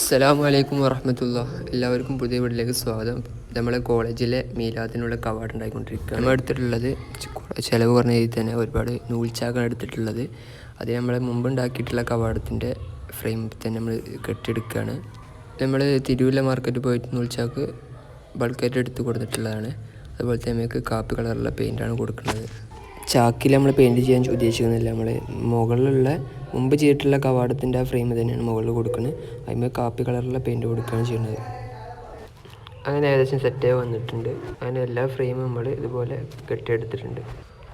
അസ്സലാമു അലൈക്കും വറഹമത്തുള്ള എല്ലാവർക്കും പുതിയ വീട്ടിലേക്ക് സ്വാഗതം. നമ്മളെ കോളേജിലെ മീലാദിനുള്ള കവാട് ഉണ്ടായിക്കൊണ്ടിരിക്കുകയാണ്. നമ്മൾ എടുത്തിട്ടുള്ളത് ചിലവ് കുറഞ്ഞ രീതിയിൽ തന്നെ ഒരുപാട് നൂൽച്ചാക്കാണ് എടുത്തിട്ടുള്ളത്. അത് നമ്മൾ മുമ്പ് ഉണ്ടാക്കിയിട്ടുള്ള കവാടത്തിന്റെ ഫ്രെയിം തന്നെ നമ്മൾ കെട്ടിയെടുക്കുകയാണ്. നമ്മൾ തിരുവല്ല മാർക്കറ്റ് പോയിട്ട് നൂൽച്ചാക്ക് ബൾക്കായിട്ട് എടുത്ത് കൊടുത്തിട്ടുള്ളതാണ്. അതുപോലെ തന്നെ നമുക്ക് കാപ്പി കളറുള്ള പെയിന്റാണ് കൊടുക്കുന്നത്. ചാക്കിൽ നമ്മൾ പെയിന്റ് ചെയ്യാൻ ഉദ്ദേശിക്കുന്നില്ല. നമ്മൾ മുകളിലുള്ള മുമ്പ് ചെയ്തിട്ടുള്ള കവാടത്തിന്റെ ആ ഫ്രെയിം തന്നെയാണ് മുകളിൽ കൊടുക്കുന്നത്. അതിന് കാപ്പി കളറുള്ള പെയിന്റ് കൊടുക്കുകയാണ് ചെയ്യുന്നത്. അങ്ങനെ ഏകദേശം സെറ്റായി വന്നിട്ടുണ്ട്. അങ്ങനെ എല്ലാ ഫ്രെയിമും നമ്മൾ ഇതുപോലെ കെട്ടിയെടുത്തിട്ടുണ്ട്.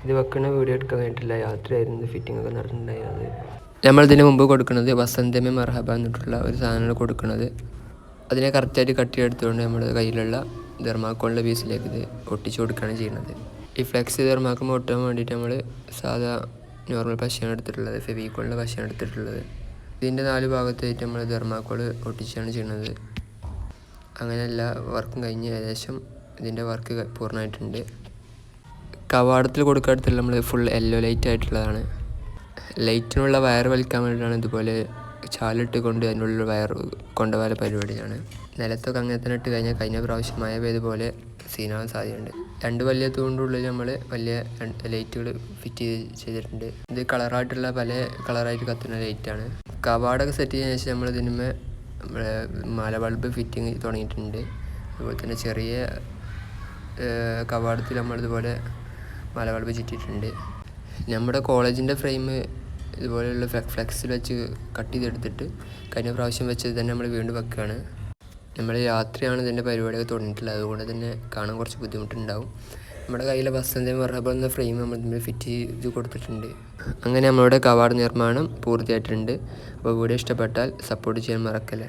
ഇത് വെക്കണ വീഡിയോ എടുക്കാൻ വേണ്ടിയിട്ടില്ല യാത്രയായിരുന്നു. ഫിറ്റിംഗ് ഒക്കെ നടന്നിട്ടുണ്ടായിരുന്നത്. നമ്മൾ ഇതിന് മുമ്പ് കൊടുക്കുന്നത് വസന്തമേ മർഹബ എന്നിട്ടുള്ള ഒരു സാധനമാണ് കൊടുക്കുന്നത്. അതിനെ കറക്റ്റായിട്ട് കട്ടിയെടുത്തുകൊണ്ട് നമ്മൾ കയ്യിലുള്ള ധർമാക്കോളിന്റെ പീസിലേക്ക് ഇത് ഒട്ടിച്ചു കൊടുക്കുകയാണ് ചെയ്യുന്നത്. ഈ ഫ്ലെക്സ് ധർമാക്കം ഒട്ടാൻ വേണ്ടിയിട്ട് നമ്മൾ സാധാ നോർമൽ പശയാണ് എടുത്തിട്ടുള്ളത് ഫെവിക്കോളിന്റെ പശയാണ് എടുത്തിട്ടുള്ളത്. ഇതിന്റെ നാല് ഭാഗത്തായിട്ട് നമ്മൾ ധർമാക്കോൾ ഒട്ടിച്ചാണ് ചെയ്യുന്നത്. അങ്ങനെ എല്ലാ വർക്കും കഴിഞ്ഞ് ഏകദേശം ഇതിന്റെ വർക്ക് പൂർണമായിട്ടുണ്ട്. കവാടത്തിൽ കൊടുക്കാടത്തിൽ നമ്മൾ ഫുൾ യെല്ലോ ലൈറ്റ് ആയിട്ടുള്ളതാണ്. ലൈറ്റിനുള്ള വയർ വലിക്കാൻ വേണ്ടിയിട്ടാണ് ഇതുപോലെ ചാലിട്ട് കൊണ്ട് അതിനുള്ള വയർ കൊണ്ടുപോകാൻ പരിപാടിയാണ്. നിലത്തൊക്കെ അങ്ങനെ തന്നെ ഇട്ട് കഴിഞ്ഞാൽ കഴിഞ്ഞ പ്രാവശ്യം മഴ പെയ്തുപോലെ സീനാവാൻ സാധ്യതയുണ്ട്. രണ്ട് വലിയ തൂണ്ടുള്ളിൽ നമ്മൾ വലിയ ലൈറ്റുകൾ ഫിറ്റ് ചെയ്ത് ചെയ്തിട്ടുണ്ട്. ഇത് കളറായിട്ടുള്ള പല കളറായിട്ട് കത്തുന്ന ലൈറ്റാണ്. കവാടൊക്കെ സെറ്റ് ചെയ്തതിനു ശേഷം നമ്മൾ ഇതിന്മേ മല ബൾബ് ഫിറ്റിങ് തുടങ്ങിയിട്ടുണ്ട്. അതുപോലെ തന്നെ ചെറിയ കവാടത്തിൽ നമ്മളിതുപോലെ മല ബൾബ് ചുറ്റിയിട്ടുണ്ട്. നമ്മുടെ കോളേജിന്റെ ഫ്രെയിം ഇതുപോലെയുള്ള ഫ്ലെക്സിൽ വെച്ച് കട്ട് ചെയ്തെടുത്തിട്ട് കഴിഞ്ഞ പ്രാവശ്യം വെച്ചത് തന്നെ നമ്മൾ വീണ്ടും വെക്കുകയാണ് നമ്മൾ രാത്രിയാണ് ഇതിന്റെ പരിപാടിയൊക്കെ തുടങ്ങിയിട്ടുള്ളത്. അതുകൊണ്ട് തന്നെ കാണാൻ കുറച്ച് ബുദ്ധിമുട്ടുണ്ടാവും. നമ്മുടെ കയ്യിലെ വസന്ത മറബ എന്ന ഫ്രെയിം നമ്മൾ ഇതിൽ ഫിറ്റ് ചെയ്ത് കൊടുത്തിട്ടുണ്ട്. അങ്ങനെ നമ്മളുടെ കവാട് നിർമ്മാണം പൂർത്തിയായിട്ടുണ്ട്. അപ്പോൾ വീഡിയോ ഇഷ്ടപ്പെട്ടാൽ സപ്പോർട്ട് ചെയ്യാൻ മറക്കല്ലേ.